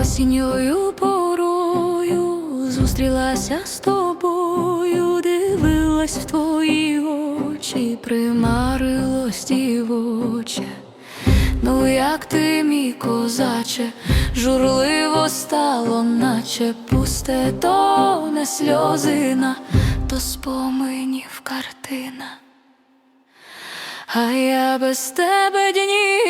Осінньою порою зустрілася з тобою, дивилась в твої очі, примарилось дівоче. Ну, як ти, мій козаче, журливо стало, наче пусте, то не сльозина, то споминів картина. А я без тебе дні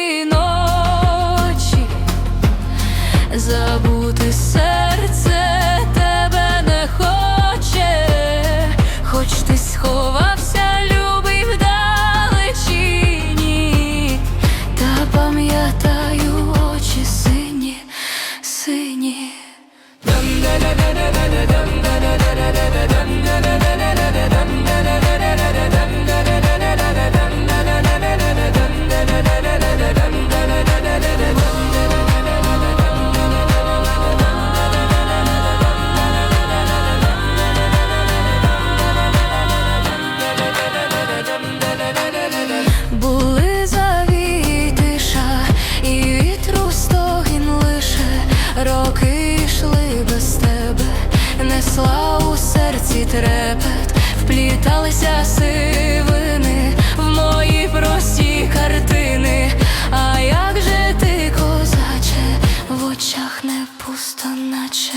несла у серці трепет, впліталися сивини в мої прості картини. А як же ти, козаче, в очах не пусто, наче.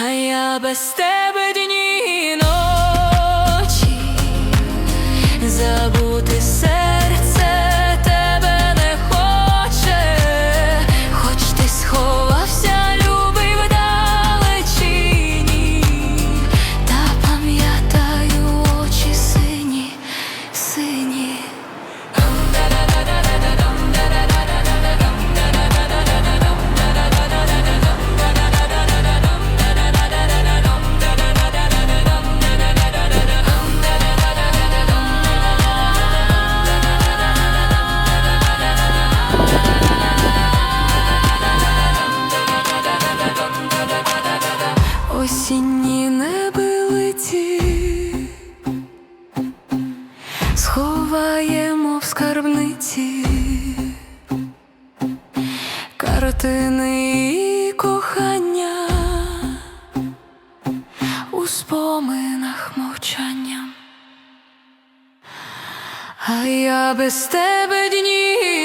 А я без тебе дні Осінні небилиці сховаємо в скарбниці картини і кохання у споминах мовчанням. А я без тебе дні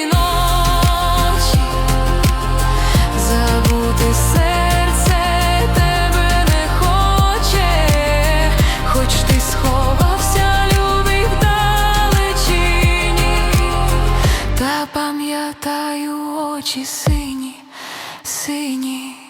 пам'ятаю очі сині, сині.